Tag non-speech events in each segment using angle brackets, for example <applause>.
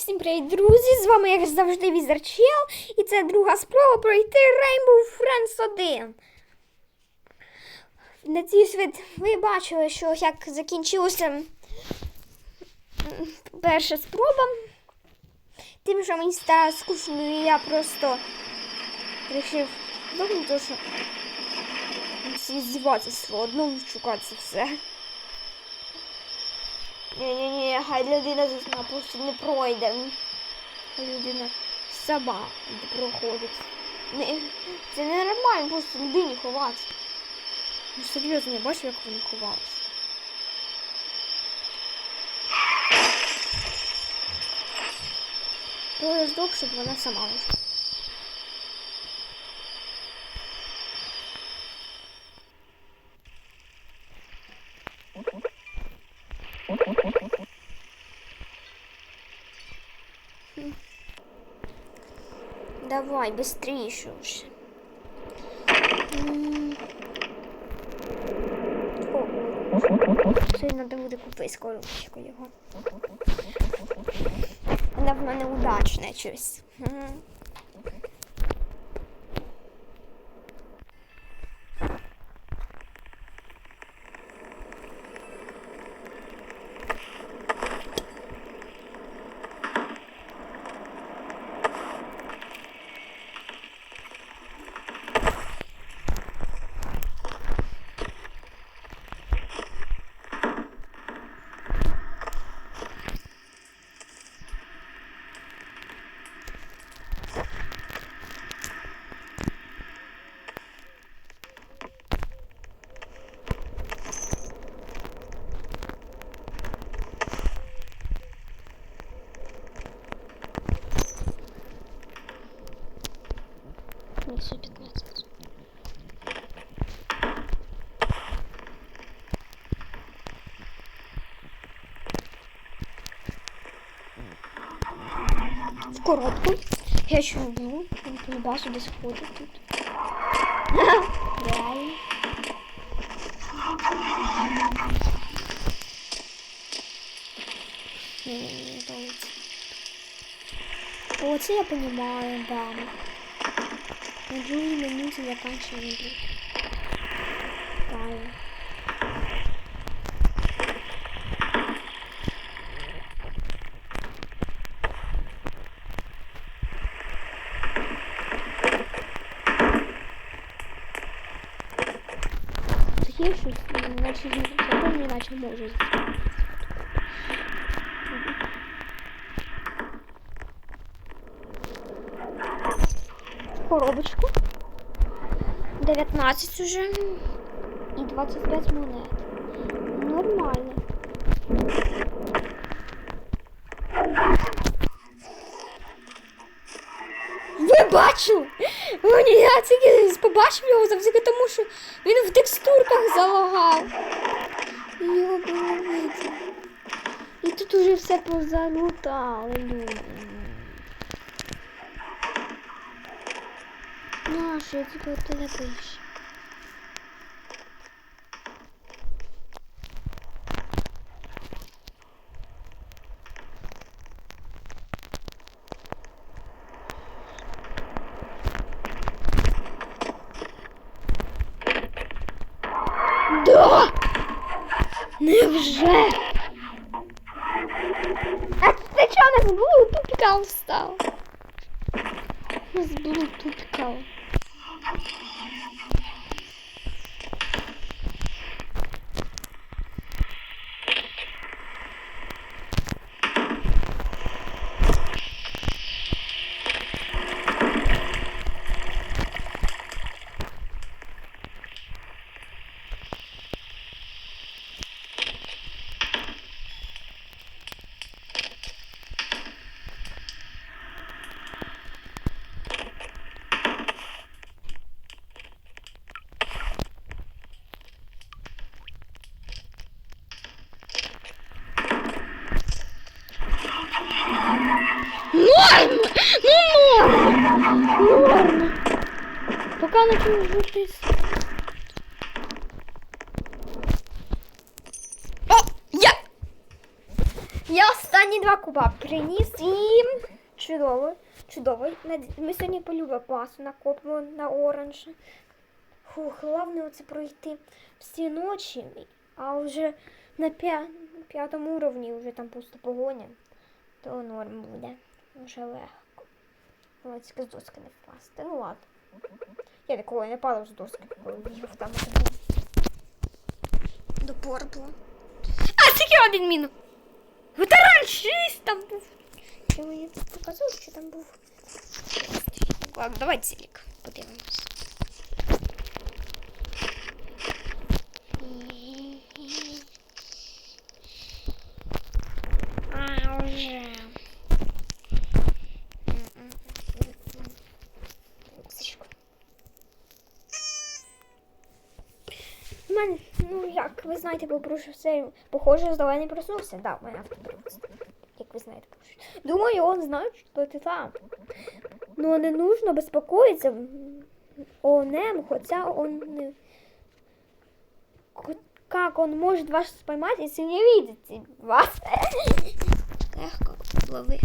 всім привіт, друзі! З вами, як завжди, Візерчел, і це друга спроба пройти Rainbow Friends 1. Надіюсь, ви, ви бачили, що як закінчилася перша спроба. Тим, що мені стало скучно, і я просто вирішив то, що здіватися одному шукати все. Ні-ні-ні, хай людина засна просто не пройде. Хай людина сама проходить. Не, це не нормально просто людині ховатися. Ну серйозно, я бачу, як вони ховалися. Здох, щоб вона сама вийшла. Давай, быстрее уже. Це треба буде купити скоро його. Вона в мене удачне щось. В коробку. Я ще люблю. Він полюбасу десь ходить тут. Реально. Не, не, не нравится. Вот я понимаю, да. Надеюсь, минуты заканчиваем. Правильно. Такі щось, наче може. Коробочку. 19 уже. І 25 монет. Нормально. Ви бачили? Я тільки побачив його завдяки тому, що він в текстурках залагав. Його було видно. І тут уже все позалутали люди. Ну, а що я тільки от тебе пишу? Да! Невже? А ты чого у нас блу тупикал встал? У нас блу тупіка. Норм! Ну норм! Норм! Пока начну О, я! Я останні два куба приніс і чудово, чудово. Ми сьогодні полюбимо пасу накопимо на оранж. Фух, головне оце пройти всі ночі, а вже на п'я- п'ятому уровні вже там пусто погоня, то норм буде. Вже легко. З доски не впасти. Ну ладно. Я такого не падав з доски, коли бігав там. це було. До порпла. А, тільки один мінус. Ветеран 6 там був. Я мені тут показав, що там був. Ладно, давай цілік. Подивимось. А, уже. Рюкзачок. У мене, ну знаєте, попрошу серію. Похоже, зелений проснувся. Да, мене автопровод. Як ви знаєте, прошу. Думаю, он знает, что ты там. Но не нужно беспокоиться о нем, хотя он не... <laughs> Как он может вас поймать, если не видит вас? Легко, лови.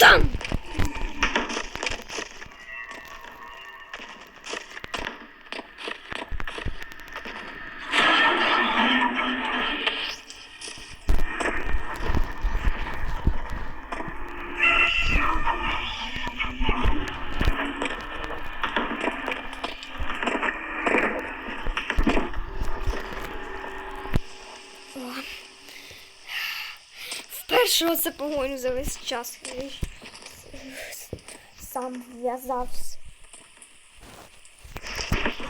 Там! О. Вперше це погоню за весь час. Сам в'язався.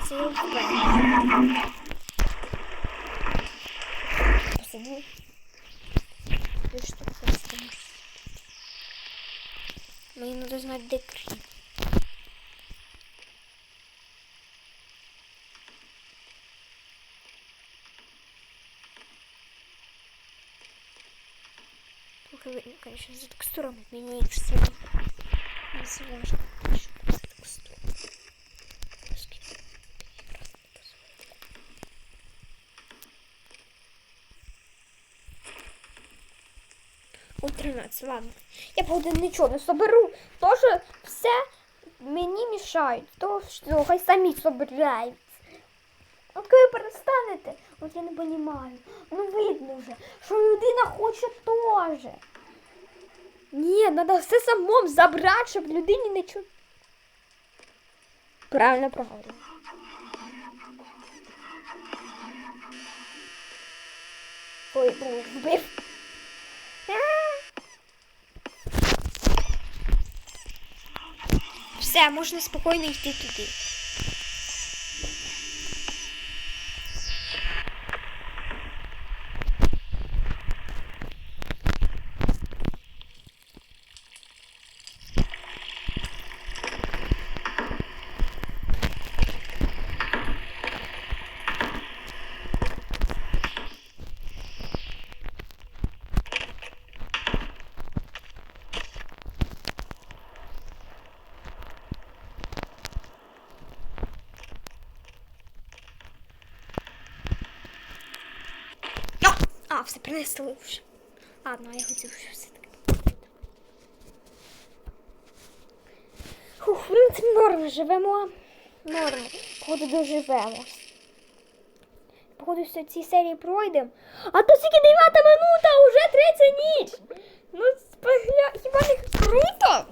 Це впевнена. Ти що Мені треба знати, де кріп. Конечно, за текстурами меняется все. Не сложно. Еще за текстуру. Доски. Раз не позволит. О, 13, ладно. Я походу нічого не соберу. То, що все мені мішають. То, що хай самі собирають. От коли перестанете, от я не розумію. Ну видно вже, що людина хоче теж. Ні, треба все самому забрати, щоб людині не чу. Правильно, правильно. Ой, о, вбив. Все, можна спокійно йти туди. А, а все принесли вже. Ладно, я хотів що все таки. Фух, в принципі, норм живемо. Норм. Походу доживемо. Походу, все ці серії пройдемо. А то тільки 9 минута, а вже третя ніч. Ну, хіба не круто?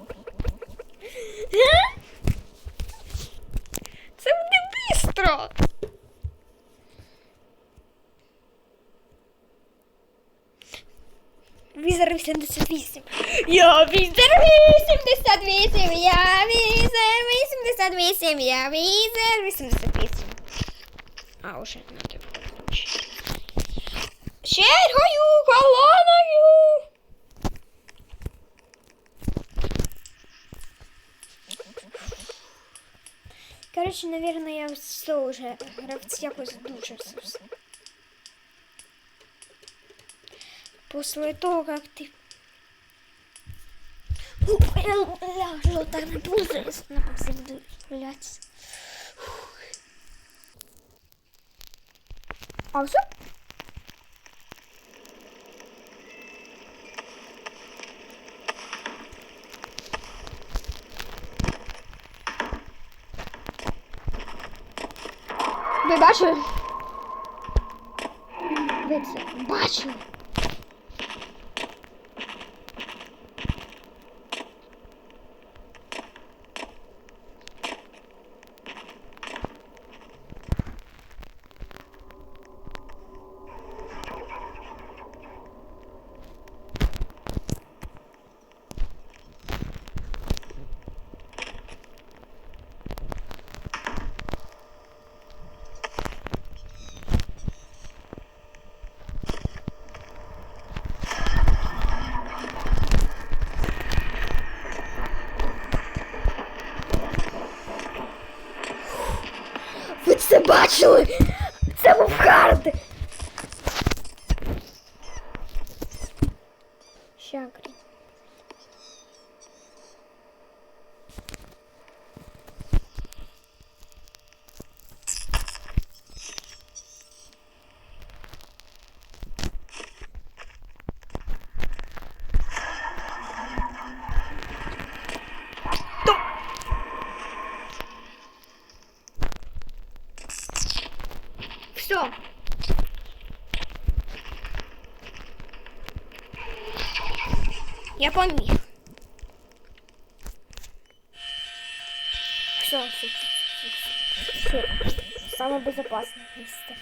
Це буде бистро. Візер 88. Я візер 88, я візер 88, я візер 88. А, уже надо включити. Чергою, колоною. Короче, наверное, я все уже гравці якось дуже все. После того, как ты... Я ляжу так на буду гулятися. А все? Ви бачили? Ви це бачили? Ви це бачили? Це був хард. Щакрі. Все. Я поміг. Все, все, все, все. Самое безопасное место.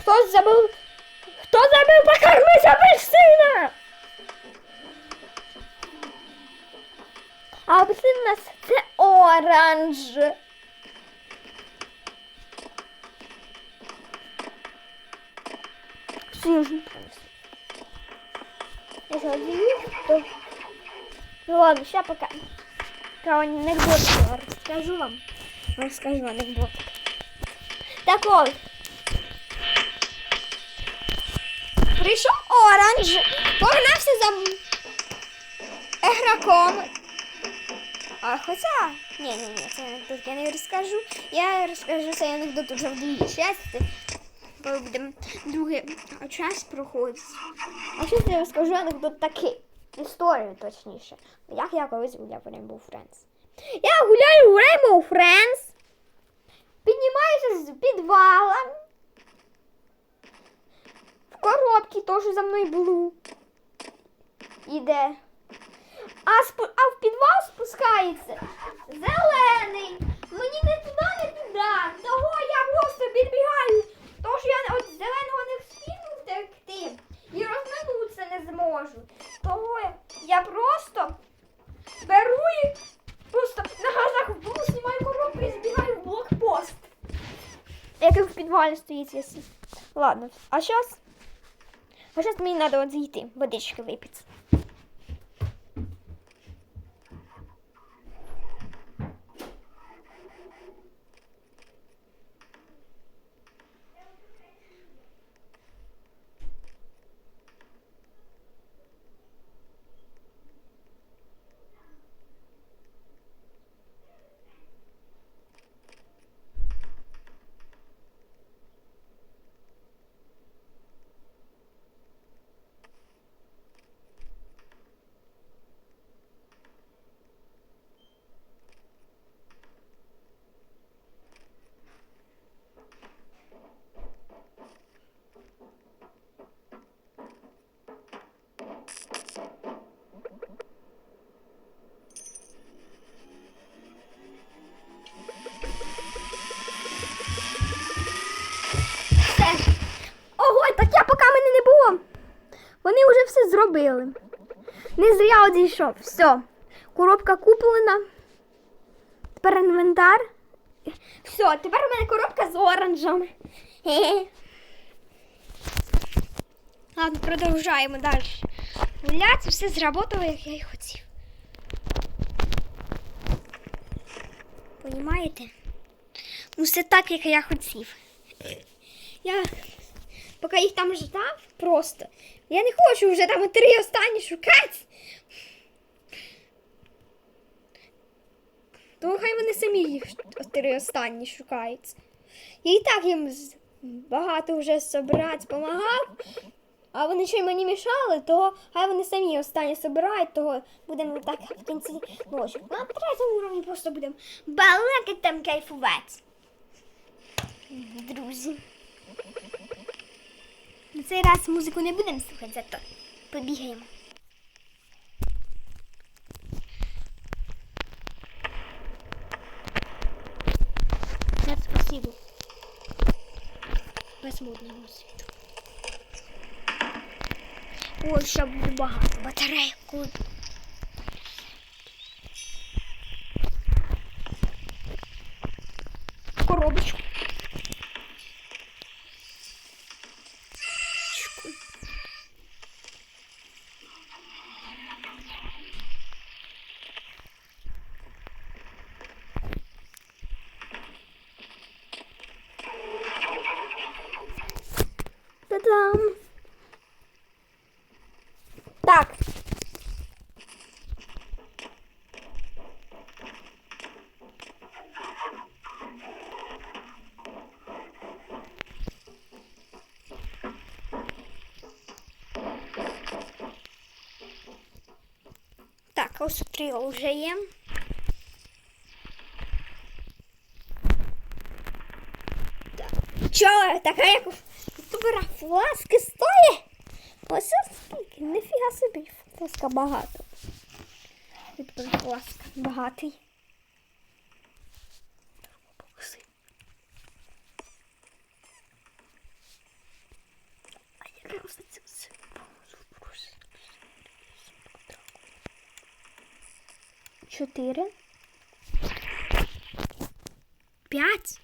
Кто забыл? Кто забыл покормить апельсина? А апельсин у нас це оранж. Все, ж не. Если одеваю, то... Ну ладно, сейчас пока. Про анекдот расскажу вам. Расскажу анекдот. Так вот. Прийшов оранж, погнався за ігроком. А ні, ні, цей анекдот я не розкажу. Я розкажу цей анекдот уже в другій часті. Коли будемо другий час проходити. А зараз я розкажу анекдот такий. Історію точніше. Як я колись гуляв у Rainbow Friends. Я гуляю у Rainbow Friends. Піднімаюся з підвала. В коробці теж за мною було. Іде. А, спу... а в підвал спускається зелений. Мені не туди, не туди. Того я просто підбігаю. Тож я от зеленого не встигну втекти і розминутися не зможу. Того я просто беру і просто на газах в бус, знімаю коробку і збігаю в блокпост. Який в підвалі стоїть, якщо. Ладно, а зараз. А зараз мені треба от зійти, водички випити. Все. Ого, так я поки мене не було. Вони вже все зробили. Не зря одійшов. Все. Коробка куплена. Тепер інвентар. Все, тепер у мене коробка з оранжем. <laughs> Ладно, продовжаємо далі. Гуляти, все зработало, як я й хотів. Понімаєте? Ну, все так, як я хотів. Я поки їх там ждав просто. Я не хочу вже там три останні шукати. то хай вони самі їх три останні шукають. І так їм багато вже собирати допомагав, а вони ще й мені мішали, то хай вони самі останні собирають, того будемо так в кінці ночі. На третьому уровні просто будемо балакати там кайфувати. Друзі. На цей раз музику не будемо слухати, зато побігаємо. Спасибо. Безмодному світу. Ой, ще буде багато батарейок. Ой. Коробочку. Ось три вже є. Так. Чо, така як ютубера фласки стоїть? Ось скільки, ніфіга собі, фласка багато. Ютубер фласка багатий. А яка розниця з Чотири. П'ять.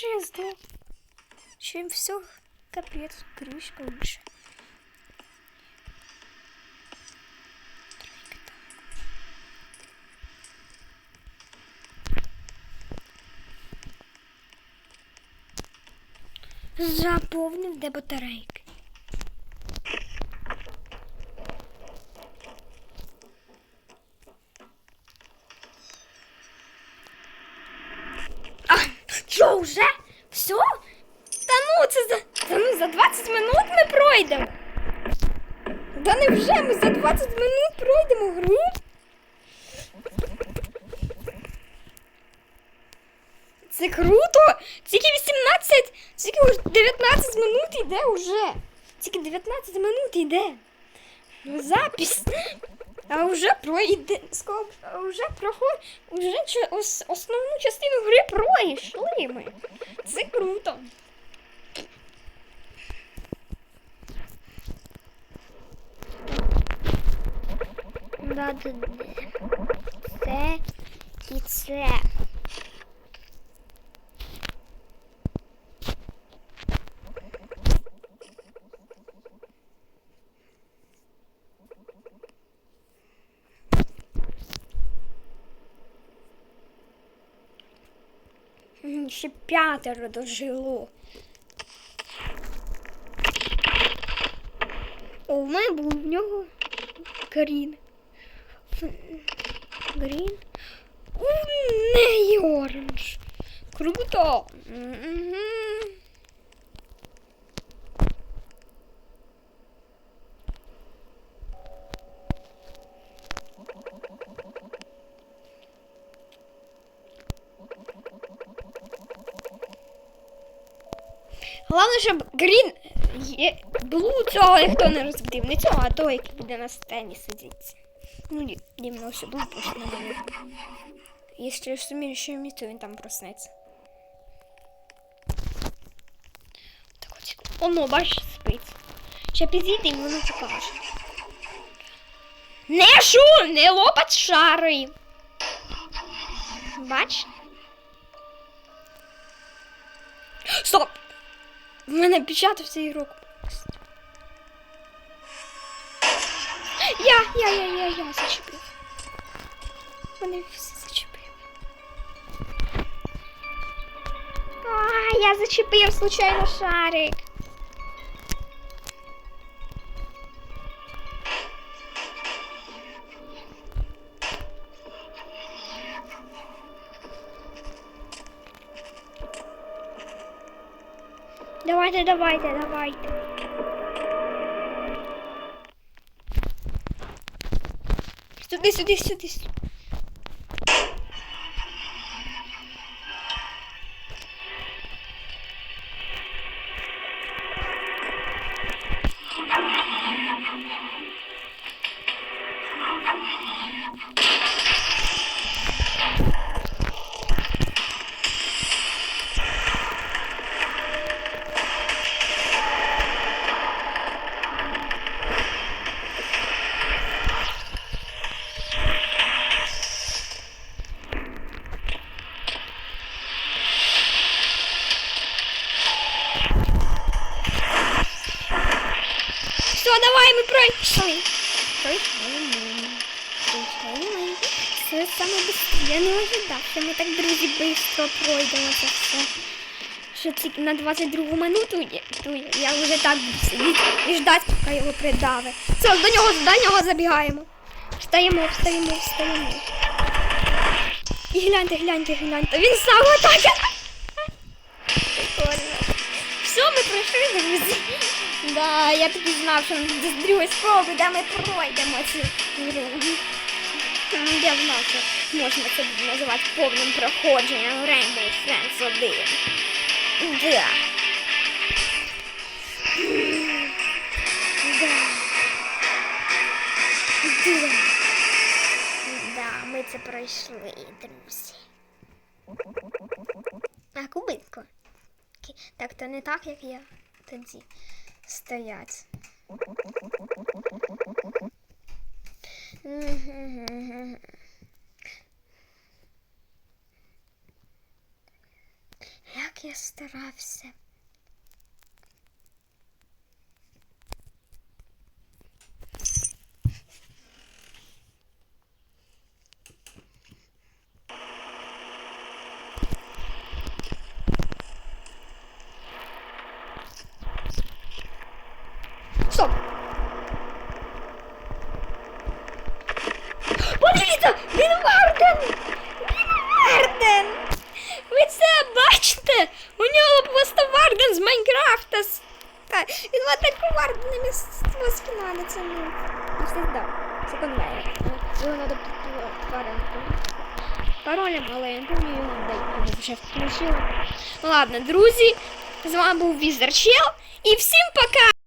жизни. Чем все капец, крыш лучше. Заповнив до батарейка. Та не вже ми за 20 минут пройдемо гру. Це круто! Тільки 18, тільки 19 минут йде вже. Тільки 19 минут йде. Запись. А вже пройде. А вже проход. Вже основну частину гри пройшли ми. Це круто. Да. Це і це. Ще п'ятеро дожило. В мене був в нього Грін. Грін. У неї оранж. Круто. Головне, щоб Грін є... Блу цього ніхто не розбудив. Не цього, а того, який буде на сцені сидіти. Ну ні, дімно все було просто на диві. Якщо я сумію, що мені, то він там проснеться. Так от, оно, бачиш, спить. Ще підійде і воно покаже. Не шу, не лопать шари. Бач? Стоп! В мене печатався ігрок. Я, я, я, я, я зачепив. Мене все зачепив. А, я зачепив случайно шарик. Давайте, давайте, давайте. Сюди, сюди, сюди. Швидко пройдемо це все. Що ці на 22 минуту я- вже так сидіти і ждати, поки його придавить. Все, до нього, до нього забігаємо. Встаємо, встаємо, встаємо. І гляньте, гляньте, гляньте. Він сам. Прикольно. Все, ми пройшли, друзі. Да, я таки знав, що з другої спроби, де ми пройдемо цю гру. Я що можна це буде називати повним проходженням Rainbow Friends 1. Да. Да. Да. Да, ми це пройшли, друзі. А, кубинко. Ки- Так, то не так, як я тоді стоять. Як я старався. Стоп! Подивіться! Він Варден! Він Варден! Ви це бачите? У нього просто Варден з Майнкрафта. С- Та, Він в атаку Вардена місцево спина на цьому. Не всегда. Це конвейер. Його треба паролем. Паролем, але я не пам'ятаю, його де його вже включила. Ладно, друзі, з вами був Візер Чел. І всім пока!